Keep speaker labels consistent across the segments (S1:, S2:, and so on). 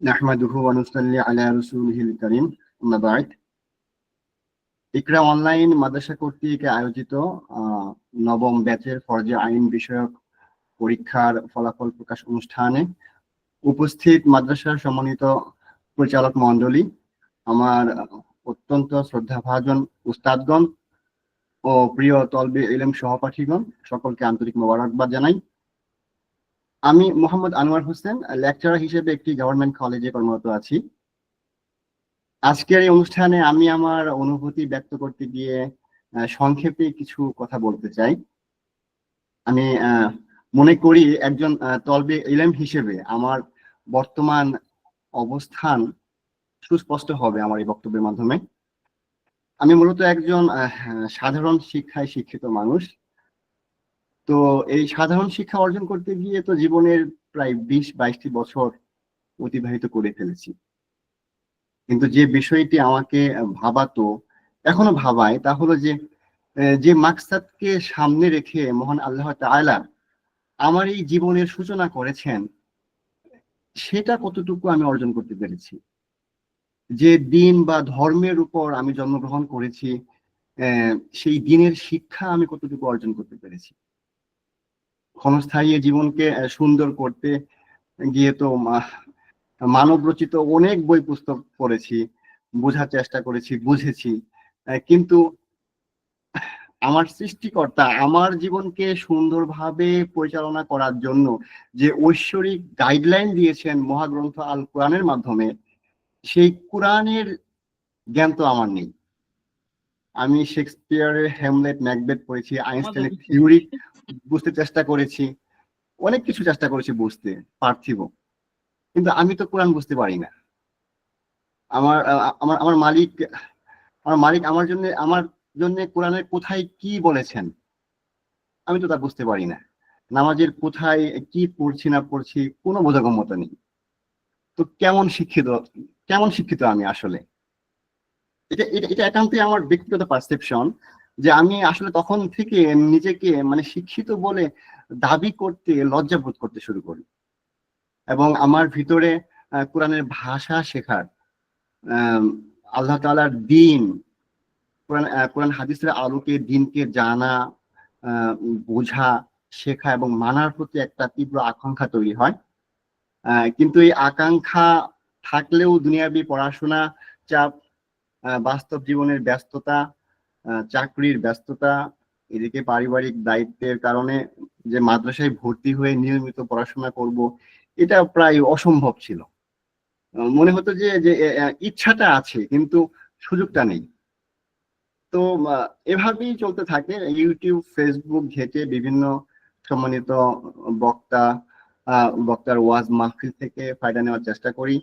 S1: نحمده ونصلي على رسوله الكريم أما بعد ইকরা online মাদ্রাসা কর্তৃক আয়োজিত আহ, নবম ব্যাচের ফরজে আইন বিষয়ক পরীক্ষার ফলাফল প্রকাশ অনুষ্ঠানে উপস্থিত মাদ্রাসার সম্মানিত পরিচালক মণ্ডলী আমার অত্যন্ত শ্রদ্ধাভাজন উস্তাদগণ ও প্রিয় তলবে ইলম সহপাঠীগণ সকলকে আন্তরিক মোবারকবাদ জানাই আমি মোহাম্মদ আনোয়ার হোসেন লেকচারার হিসেবে একটি গভর্নমেন্ট কলেজে কর্মরত আছি। আজকের এই অনুষ্ঠানে আমি আমার অনুভূতি ব্যক্ত করতে গিয়ে সংক্ষেপে কিছু কথা বলতে চাই। আমি মনে করি একজন তলবে ইলেম হিসেবে আমার বর্তমান অবস্থান সুস্পষ্ট হবে আমার এই বক্তব্যের মাধ্যমে। আমি মূলত একজন সাধারণ শিক্ষায় শিক্ষিত মানুষ। তো এই সাধারণ শিক্ষা অর্জন করতে গিয়ে তো জীবনের প্রায় বিশ, বাইশটি বছর অতিবাহিত করে ফেলেছি। কিন্তু যে বিষয়টি আমাকে ভাবাতো, এখনও ভাবায়, তা হলো যে যে মাকসাদকে সামনে রেখে মহান আল্লাহ তাআলা আমার এই জীবনের সূচনা করেছেন, সেটা কতটুকু আমি অর্জন করতে পেরেছি? যে দিন বা ধর্মের উপর আমি জন্মগ্রহণ করেছি সেই দিনের শিক্ষা আমি কতটুকু অর্জন করতে পেরেছি? ক্ষণস্থায়ী জীবনকে সুন্দর করতে গিয়ে তো মানব রচিত অনেক বই পুস্তক পড়েছি, বোঝার চেষ্টা করেছি, বুঝেছি। কিন্তু আমার সৃষ্টিকর্তা, আমার জীবনকে সুন্দরভাবে পরিচালনা করার জন্য যে ঐশ্বরিক গাইডলাইন দিয়েছেন মহাগ্রন্থ আল কোরআনের মাধ্যমে, সেই কোরআনের জ্ঞান তো আমার নেই। আমি শেক্সপিয়ারের হ্যামলেট ম্যাকবেথ পড়েছি আইনস্টাইনের থিওরি বুঝতে চেষ্টা করেছি অনেক কিছু চেষ্টা করেছি বুঝতে পার্থিব কিন্তু আমি তো কোরআন বুঝতে পারি না। আমার আমার আমার মালিক আমার মালিক আমার জন্য আমার জন্য কোরআনের কোথায় কি বলেছেন? আমি তো তা বুঝতে পারি না। নামাজের কোথায় কি পড়ছি না পড়ছি কোনো বোধগম্যতা নেই। তো কেমন শিক্ষিত কেমন শিক্ষিত আমি আসলে? এটা এটা একান্তই আমার ব্যক্তিগত পারসেপশন যে আমি আসলে তখন থেকে নিজেকে মানে শিক্ষিত বলে দাবি করতে লজ্জাবোধ করতে শুরু করি। এবং আমার ভিতরে কোরআনের ভাষা শেখার আল্লাহ তাআলার দিন, কোরআন কোরআন হাদিসের আলোকে দিনকে জানা বোঝা, শেখা এবং মানার প্রতি একটা তীব্র আকাঙ্ক্ষা তৈরি হয়। কিন্তু এই আকাঙ্ক্ষা থাকলেও দুনিয়াবি পড়াশোনা চাপ বাস্তব জীবনের ব্যস্ততা চাকরির ব্যস্ততা, এদিকে পারিবারিক দায়িত্বের কারণে যে মাদ্রাসায় ভর্তি হয়ে নিয়মিত পড়াশোনা করব, এটা প্রায় অসম্ভব ছিল। মনে হতো যে যে ইচ্ছাটা আছে, কিন্তু সুযোগটা নেই। তো এভাবেই চলতে থাকে। ইউটিউব, ফেসবুক ঘেটে বিভিন্ন সম্মানিত বক্তা বক্তার ওয়াজ মাহফিল থেকে ফায়দা নেওয়ার চেষ্টা করি।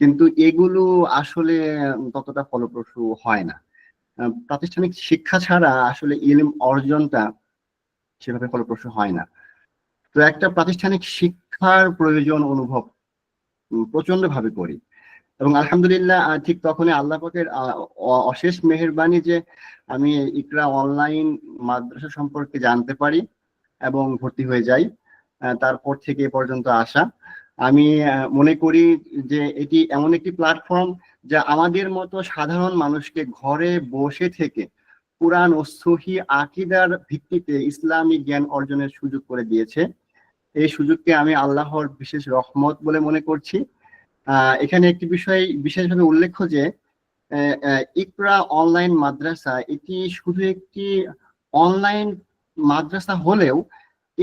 S1: কিন্তু এগুলো আসলে ততটা ফলপ্রসূ হয় না। প্রাতিষ্ঠানিক শিক্ষা ছাড়া আসলে ইলম অর্জনটা সেভাবে ফলপ্রসূ হয় না। তো একটা প্রাতিষ্ঠানিক শিক্ষার প্রয়োজন অনুভব প্রচণ্ড ভাবে করি। এবং আলহামদুলিল্লাহ ঠিক তখনই আল্লাহ পাকের অশেষ মেহেরবানি যে আমি ইকরা অনলাইন মাদ্রাসা সম্পর্কে জানতে পারি এবং ভর্তি হয়ে যাই তারপর থেকে এ পর্যন্ত আসা। আমি মনে করি যে এটি এমন একটি প্ল্যাটফর্ম যা আমাদের মতো সাধারণ মানুষকে ঘরে বসে থেকে কোরআন ও সহি আকিদার ভিত্তিতে ইসলামী জ্ঞান অর্জনের সুযোগ করে দিয়েছে। এই সুযোগকে আমি আল্লাহর বিশেষ রহমত বলে মনে করছি। এখানে একটি বিষয় বিশেষভাবে উল্লেখ্য যে ইকরা অনলাইন মাদ্রাসা এটি শুধু একটি অনলাইন মাদ্রাসা হলেও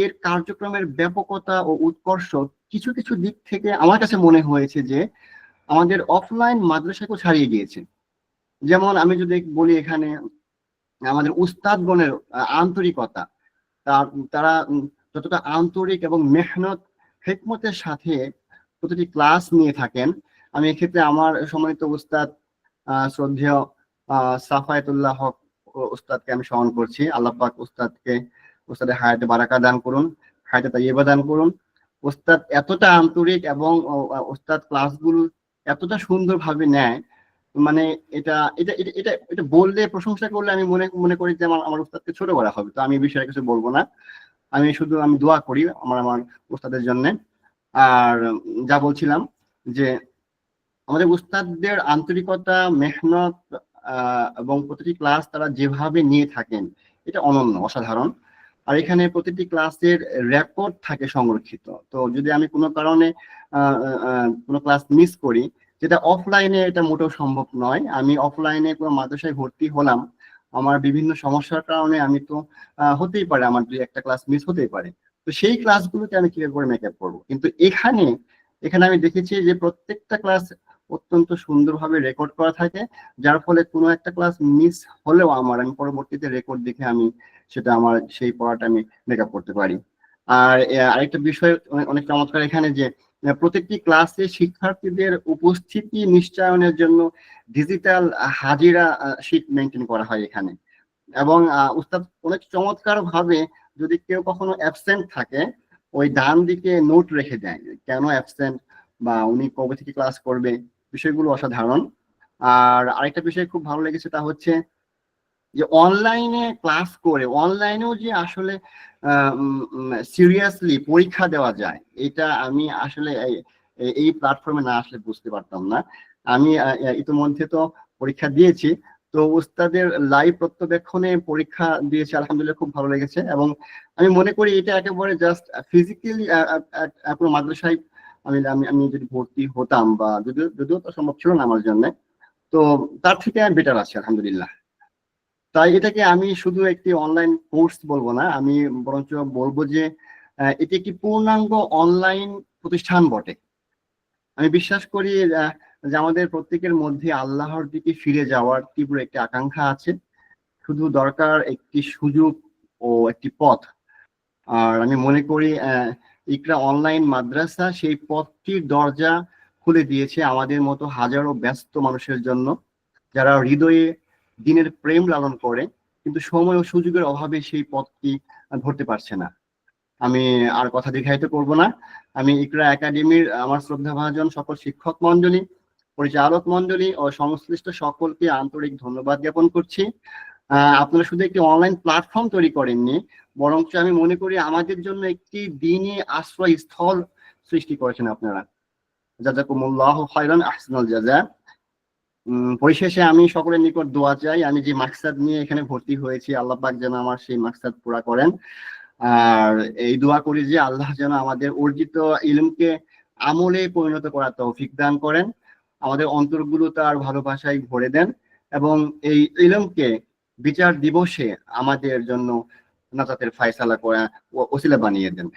S1: এর কার্যক্রমের ব্যাপকতা ও উৎকর্ষ কিছু কিছু দিক থেকে আমার কাছে মনে হয়েছে যে আমাদের অফলাইন মাদ্রাসাকেও ছাড়িয়ে গিয়েছে। যেমন আমি যদি বলি এখানে আমাদের উস্তাদগণের আন্তরিকতা, তার যতটা আন্তরিক এবং মেহনত, হেকমতের সাথে প্রতিটি ক্লাস নিয়ে থাকেন, আমি এক্ষেত্রে আমার সম্মানিত উস্তাদ শ্রদ্ধেয় সাফায়েতুল্লাহ হক উস্তাদকে আমি স্মরণ করছি, আল্লাহ পাক উস্তাদকে উস্তাদের হায়াতে বারাকা দান করুন, হায়াতে তাইয়েবা দান করুন। ওস্তাদ এতটা আন্তরিক এবং ওস্তাদ ক্লাসগুলো এতটা সুন্দরভাবে নেয় মানে এটা এটা এটা এটা বললে, প্রশংসা করলে আমি মনে মনে করি যে আমার আমার উস্তাদকে ছোট করা হবে। তো আমি এই বিষয়ে কিছু বলব না। আমি শুধু, আমি দোয়া করি আমার আমার উস্তাদের জন্য। আর যা বলছিলাম যে আমাদের উস্তাদদের আন্তরিকতা, মেহনত এবং প্রতিটি ক্লাস তারা যেভাবে নিয়ে থাকেন, এটা অনন্য, অসাধারণ। আর এখানে প্রতিটি ক্লাসের রেকর্ড থাকে সংরক্ষিত। তো যদি আমি কোনো কারণে কোনো ক্লাস মিস করি, যেটা অফলাইনে এটা মোটেও সম্ভব নয়। আমি অফলাইনে কোনো মাদ্রাসায় ভর্তি হলাম, আমার বিভিন্ন সমস্যার কারণে আমি তো হতেই পারে আমার দুই একটা ক্লাস মিস হতেই পারে। তো সেই ক্লাসগুলোতে আমি কীভাবে করে মেকআপ করব? কিন্তু এখানে এখানে আমি দেখেছি যে প্রত্যেকটা ক্লাস অত্যন্ত সুন্দরভাবে রেকর্ড করা থাকে। যার ফলে কোনো একটা ক্লাস মিস হলেও আমার, আমি পরবর্তীতে রেকর্ড দেখে আমি সেটা আমার সেই পড়াটা আমি মেকআপ করতে পারি। আর আরেকটা বিষয় অনেক- চমৎকার এখানে যে প্রত্যেকটি ক্লাসে শিক্ষার্থীদের উপস্থিতি নিশ্চয়নের জন্য ডিজিটাল হাজিরা শিট মেনটেন করা হয় এখানে। এবং উস্তাদ অনেক চমৎকার ভাবে যদি কেউ কখনো অ্যাবসেন্ট থাকে, ওই ডান দিকে নোট রেখে দেয় কেন অ্যাবসেন্ট বা উনি কবে থেকে ক্লাস করবে? বিষয়গুলো অসাধারণ। আর আরেকটা বিষয় খুব ভালো লেগেছে তা হচ্ছে যে অনলাইনে ক্লাস করে অনলাইনেও যে আসলে সিরিয়াসলি পরীক্ষা দেওয়া যায়, এটা আমি আসলে এই- প্ল্যাটফর্মে না আসলে বুঝতে পারতাম না। আমি ইতিমধ্যে তো পরীক্ষা দিয়েছি, তো উস্তাদের লাইভ প্রত্যবেক্ষণে পরীক্ষা দিয়েছে, আলহামদুলিল্লাহ খুব ভালো লেগেছে এবং আমি মনে করি এটা একেবারে জাস্ট ফিজিক্যালি কোনো মাদ্রাসায় আমি আমি যদি ভর্তি হতাম বা যদিও যদিও তো সম্ভব ছিল না আমার জন্য, তো তার থেকে আমি বেটার আছি, আলহামদুলিল্লাহ। তাই এটাকে আমি শুধু একটি অনলাইন কোর্স বলব না, আমি বরঞ্চ বলব যে এটি একটি পূর্ণাঙ্গ অনলাইন প্রতিষ্ঠান বটে। আমি বিশ্বাস করি যে আমাদের প্রত্যেকের মধ্যে আল্লাহর দিকে ফিরে যাওয়ার তীব্র একটি আকাঙ্ক্ষা আছে। শুধু দরকার একটি সুযোগ ও একটি পথ। আর আমি মনে করি ইকরা অনলাইন মাদ্রাসা সেই পথটির দরজা খুলে দিয়েছে আমাদের মতো হাজারো ব্যস্ত মানুষের জন্য, যারা হৃদয়ে দিনের প্রেম লালন করে, কিন্তু সময় ও সুযোগের অভাবে সেই পথটি ধরতে পারছে না। আমি আর কথা দীর্ঘায়িত করব না। আমি ইকরা একাডেমির আমার শ্রদ্ধাভাজন সকল শিক্ষক মন্ডলী পরিচালক মন্ডলী ও সংশ্লিষ্ট সকলকে আন্তরিক ধন্যবাদ জ্ঞাপন করছি। আপনারা শুধু একটি অনলাইন প্ল্যাটফর্ম তৈরি করেননি বরঞ্চ আমি মনে করি আমাদের জন্য একটি দিনই আশ্রয় স্থল সৃষ্টি করেছেন আপনারা। জাজাকুমুল্লাহ খাইরান আহসানুল উম, পরিশেষে আমি সকলের নিকট দোয়া চাই। আমি যে মাকসাদ নিয়ে এখানে ভর্তি হয়েছি আল্লাহ পাক যেন আমার সেই মাকসাদ পুরা করেন। আর এই দোয়া করি যে আল্লাহ যেন আমাদের অর্জিত ইলমকে আমলে পরিণত করার তৌফিক দান করেন। আমাদের অন্তরগুলো তার ভালোবাসায় ভরে দেন এবং এই ইলমকে বিচার দিবসে আমাদের জন্য নাজাতের ফায়সালা করে ও- ওসিলা বানিয়ে দেন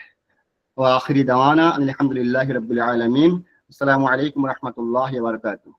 S1: ওয়া আখিরি দাওয়ানা আলহামদুলিল্লাহি রাব্বিল আলামিন আসসালামু আলাইকুম ওয়া রাহমাতুল্লাহি ওয়া বারাকাতুহু